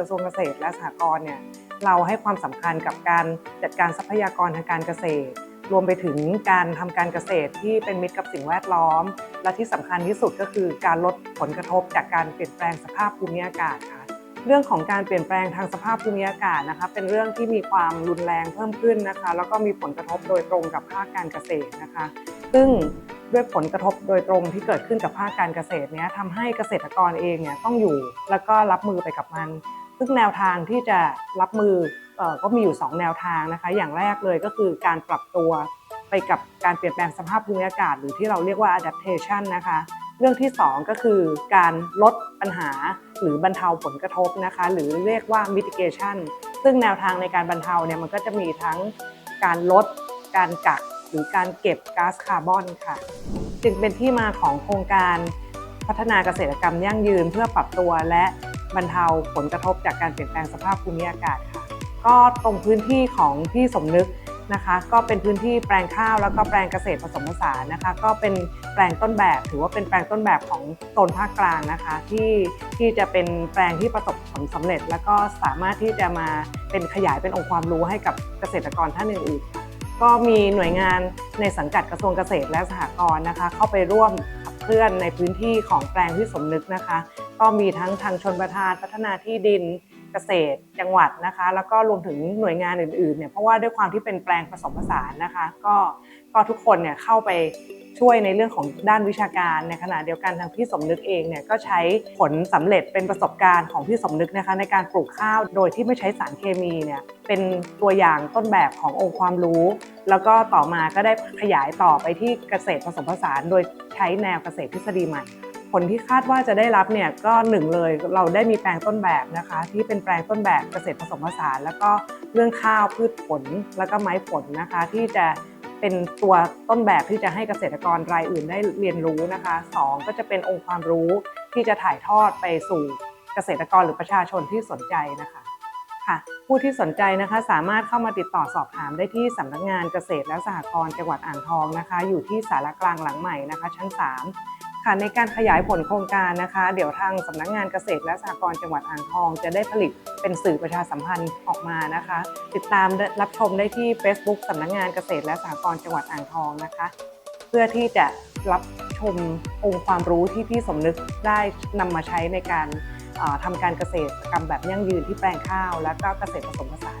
กระทรวงเกษตรและสหกรณ์เนี่ยเราให้ความสำคัญกับการจัดการทรัพยากรทางการเกษตร รวมไปถึงการทำการเกษตรที่เป็นมิตรกับสิ่งแวดล้อม และที่สำคัญที่สุดก็คือการลดผลกระทบจากการเปลี่ยนแปลงสภาพภูมิอากาศค่ะเรื่องของการเปลี่ยนแปลงทางสภาพภูมิอากาศนะคะเป็นเรื่องที่มีความรุนแรงเพิ่มขึ้นนะคะ แล้วก็มีผลกระทบโดยตรงกับภาคการเกษตรนะคะ ซึ่งด้วยผลกระทบโดยตรงที่เกิดขึ้นกับภาคการเกษตรเนี้ยทำให้เกษตรกรเองเนี่ยต้องอยู่ แล้วก็รับมือไปกับมัน ซึ่งแนวทางที่จะรับมืออก็มีอยู่ 2 แนวทางนะคะ อย่างแรกเลยก็คือการปรับตัวไปกับการเปลี่ยนแปลงสภาพภูมิอากาศ หรือที่เราเรียกว่า adaptation นะคะ เรื่องที่ 2 ก็คือการลดปัญหาหรือบรรเทาผลกระทบนะคะ หรือเรียกว่า mitigation ซึ่งแนวทางในการบรรเทาเนี่ยมันก็จะมีทั้งการลด การกัก หรือการเก็บก๊าซคาร์บอนค่ะ จึงเป็นที่มาของโครงการพัฒนาเกษตรกรรมยั่งยืนเพื่อปรับตัวและ บรรเทาผลกระทบจากการเปลี่ยนแปลงสภาพภูมิอากาศค่ะ ก็ตรงพื้นที่ของพี่สมนึกนะคะ ก็เป็นพื้นที่แปลงข้าวแล้วก็แปลงเกษตรผสมผสานนะคะ ก็เป็นแปลงต้นแบบ ถือว่าเป็นแปลงต้นแบบของโซนภาคกลางนะคะ ที่ที่จะเป็นแปลงที่ประสบผลสำเร็จ แล้วก็สามารถที่จะมาเป็นขยายเป็นองค์ความรู้ให้กับเกษตรกรท่านอื่นๆก็มีหน่วยงานในสังกัดกระทรวงเกษตรและสหกรณ์นะคะ เข้าไปร่วมขับเคลื่อนในพื้นที่ของแปลงที่สมนึกนะคะ ก็มีทั้งทางชนประทานพัฒนาที่ดินเกษตรจังหวัดนะคะ แล้วก็รวมถึงหน่วยงานอื่นๆเนี่ยเพราะว่าด้วยความที่เป็นแปลงผสมผสานนะคะ ก็ก็ทุกคนเนี่ยเข้าไปช่วยในเรื่องของด้านวิชาการในขณะเดียวกันทางพี่สมนึกเองเนี่ยก็ใช้ผลสำเร็จเป็นประสบการณ์ของพี่สมนึกนะคะ ในการปลูกข้าวโดยที่ไม่ใช้สารเคมีเนี่ยเป็นตัวอย่างต้นแบบขององค์ความรู้ แล้วก็ต่อมาก็ได้ขยายต่อไปที่เกษตรผสมผสาน โดยใช้แนวเกษตรทฤษฎีใหม่ ผลที่คาดว่าจะได้รับเนี่ยก็หนึ่งเลยเราได้มีแปลงต้นแบบนะคะ ที่เป็นแปลงต้นแบบเกษตรผสมผสาน แล้วก็เรื่องข้าวพืชผลแล้วก็ไม้ผลนะคะ ที่จะเป็นตัวต้นแบบที่จะให้เกษตรกรรายอื่นได้เรียนรู้นะคะสองก็จะเป็นองค์ความรู้ที่จะถ่ายทอดไปสู่เกษตรกรหรือประชาชนที่สนใจนะคะค่ะผู้ที่สนใจนะคะสามารถเข้ามาติดต่อสอบถามได้ที่สำนักงานเกษตรและสหกรณ์จังหวัดอ่างทองนะคะ อยู่ที่สารกลางหลังใหม่นะคะ ชั้น 3 ค่ะในการขยายผลโครงการนะคะ เดี๋ยวทางสำนักงานเกษตรและสหกรณ์จังหวัดอ่างทอง จะได้ผลิตเป็นสื่อประชาสัมพันธ์ออกมานะคะ ติดตามรับชมได้ที่ Facebook สำนักงานเกษตรและสหกรณ์จังหวัดอ่างทองนะคะ เพื่อที่จะรับชมองค์ความรู้ที่พี่สมนึกได้นำมาใช้ในการทำการเกษตรกรรมแบบยั่งยืนที่แปลงข้าว และก็เกษตรผสมผสาน